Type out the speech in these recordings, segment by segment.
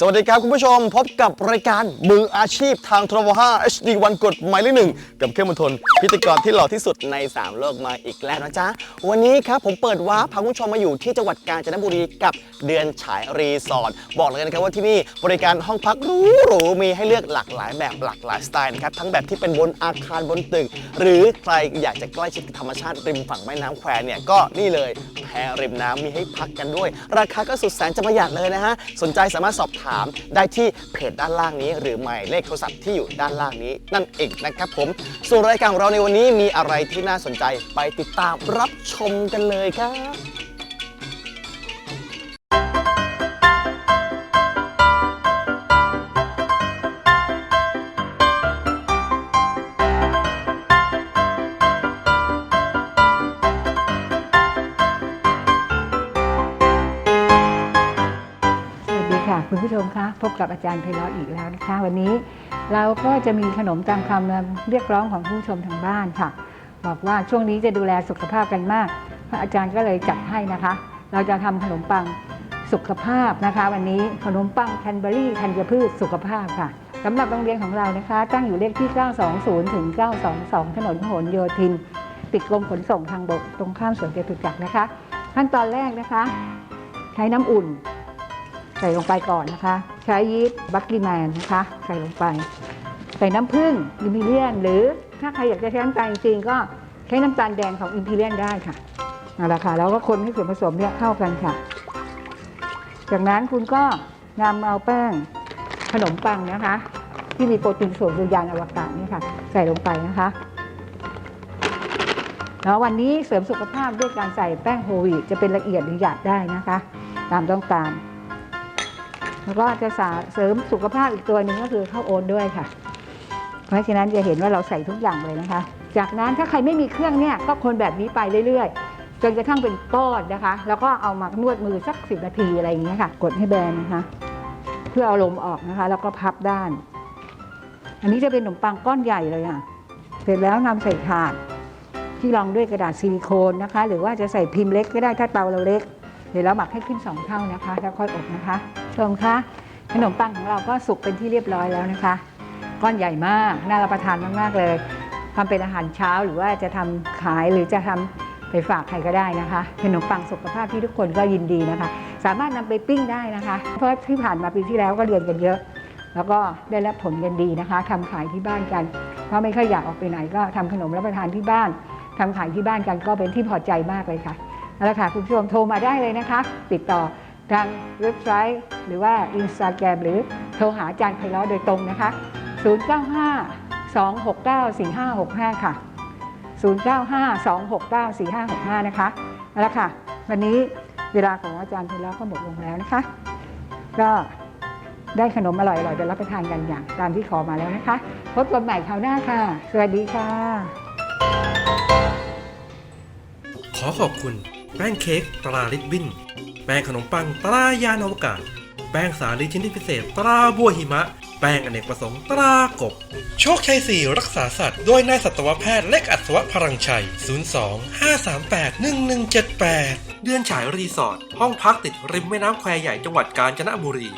สวัสดีครับคุณผู้ชมพบกับรายการมืออาชีพทางโทร5 HD วันกดหมายเลขหนึ่งกับเข้มมนทนพิธีกรที่หล่อที่สุดใน 3 โลกมาอีกแล้วนะจ๊ะ วันนี้ครับผมเปิดว้าพาคุณผู้ชมมาอยู่ที่จังหวัดกาญจนบุรีกับเดือนฉายรีสอร์ทบอกเลยนะครับว่าที่นี่บริการห้องพักหรูๆมีให้เลือกหลากหลายแบบหลากหลายสไตล์นะครับทั้งแบบที่เป็นบนอาคารบนตึก หรือใครอยากจะใกล้ชิดธรรมชาติริมฝั่งแม่น้ำแควเนี่ยก็นี่เลย แพริมน้ำมีให้พักกันด้วย ราคาก็สุดแสนจะประหยัดเลยนะฮะ สนใจสามารถสอบถามได้ที่เพจด้านล่างนี้ หรือหมายเลขโทรศัพท์ที่อยู่ด้านล่างนี้ นั่นเองนะครับผม ส่วนรายการของเราในวันนี้มีอะไรที่น่าสนใจไปติดตามรับชมกันเลยครับ คุณผู้ชมคะพบกับอาจารย์ไพเราอีกแล้วนะคะ วันนี้เราก็จะมีขนมตามคำเรียกร้องของผู้ชมทางบ้านค่ะ บอกว่าช่วงนี้จะดูแลสุขภาพกันมากพระอาจารย์ก็เลยจัดให้นะคะ เราจะทำขนมปังสุขภาพนะคะ วันนี้ขนมปังแคนเบอรี่ธัญพืชสุขภาพค่ะสำหรับโรงเรียนของเรานะคะ ตั้งอยู่เลขที่ 920 ถึง 922 ถนนพหลโยธิน ติดกรมขนส่งทางบกตรงข้ามสวนเจตุจักรนะคะ ขั้นตอนแรกนะคะ ใช้น้ำอุ่น ใส่ลงไปก่อนนะคะ ใช้ยีสต์บัคกี้แมนนะคะ ใส่ลงไป ใส่น้ำผึ้งอิมพีเรียน หรือถ้าใครอยากจะใช้น้ำตาลจริงก็ใช้น้ำตาลแดงของอิมพีเรียนได้ค่ะเอาละค่ะแล้วก็คนให้ส่วนผสมเนี่ยเข้ากันค่ะ จากนั้นคุณก็นำเอาแป้งขนมปังนะคะ ที่มีโปรตีนสูงคือยานอวกาศนี่ค่ะ ใส่ลงไปนะคะแล้ววันนี้เสริมสุขภาพด้วยการใส่แป้งโฮวีจะเป็นละเอียดหรือหยาบได้นะคะ ตามต้องการ แล้วก็จะสาเสริมสุขภาพอีกตัวหนึ่งก็คือข้าวโอ๊ตด้วยค่ะ เพราะฉะนั้นจะเห็นว่าเราใส่ทุกอย่างเลยนะคะ จากนั้นถ้าใครไม่มีเครื่องเนี่ยก็คนแบบนี้ไปเรื่อยๆ จนกระทั่งเป็นก้อนนะคะ แล้วก็เอามานวดมือสักสิบนาทีอะไรอย่างเงี้ยค่ะ กดให้แบนนะคะ เพื่อเอาลมออกนะคะ แล้วก็พับด้าน อันนี้จะเป็นขนมปังก้อนใหญ่เลยอะ เสร็จแล้วนำใส่ถาดที่รองด้วยกระดาษซิลิโคนนะคะ หรือว่าจะใส่พิมพ์เล็กก็ได้ถ้าเตาเราเล็ก เดี๋ยวเราหมักให้ขึ้น 2 เท่านะคะ แล้วค่อยอบนะคะชมคะขนมปังของเราก็สุกเป็นที่เรียบร้อยแล้วนะคะ ก้อนใหญ่มากน่ารับประทานมากๆเลยทำเป็นอาหารเช้าหรือว่าจะทำขายหรือจะทำไปฝากใครก็ได้นะคะขนมปังสุขภาพที่ทุกคนก็ยินดีนะคะ สามารถนำไปปิ้งได้นะคะ เพราะที่ผ่านมาปีที่แล้วก็เรียนกันเยอะ แล้วก็ได้รับผลกันดีนะคะทำขายที่บ้านกัน เพราะไม่ค่อยอยากออกไปไหนก็ทำขนมรับประทานที่บ้านทำขายที่บ้านกันก็เป็นที่พอใจมากเลยค่ะ เอาละค่ะคุณผู้ชมโทรมาได้เลยนะคะ ติดต่อทางเว็บไซต์ หรือว่าอินสตาแกรมหรือโทรหาอาจารย์ไพเราะโดยตรงนะคะ 095 269 4565 ค่ะ 095 269 4565 นะคะเอาละค่ะ วันนี้เวลาของอาจารย์ไพเราะก็หมดลงแล้วนะคะ ก็ได้ขนมอร่อยๆไปรับประทานกันอย่างตามที่ขอมาแล้วนะคะ พบกันใหม่คราวหน้าค่ะ สวัสดีค่ะ ขอขอบคุณ แป้งเค้กตราลิบบินแป้งขนมปังตรายานอวกาศ แป้งสาลีชนิดพิเศษ ตราบัวหิมะ แป้งอเนกประสงค์ตรากบ โชคชัยสี่รักษาสัตว์ด้วยนายสัตวแพทย์เล็กอัศวะพลังชัย 02 538 1178 เดือนฉายรีสอร์ทห้องพักติดริมแม่น้ำแควใหญ่จังหวัดกาญจนบุรี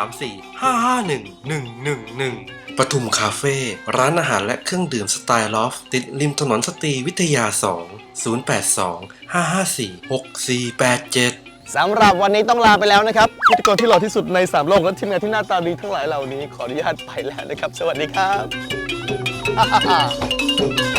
034 551 111 ปทุมคาเฟ่ร้านอาหารและเครื่องดื่มสไตล์ลอฟ ติดริมถนนสตรีวิทยา 2 082 554 6487 สำหรับวันนี้ต้องลาไปแล้วนะครับพิธีกรที่หล่อที่สุดใน3โลกและทีมงานที่หน้าตาดีทั้งหลายเหล่านี้ขออนุญาตไปแล้วนะครับ สวัสดีครับ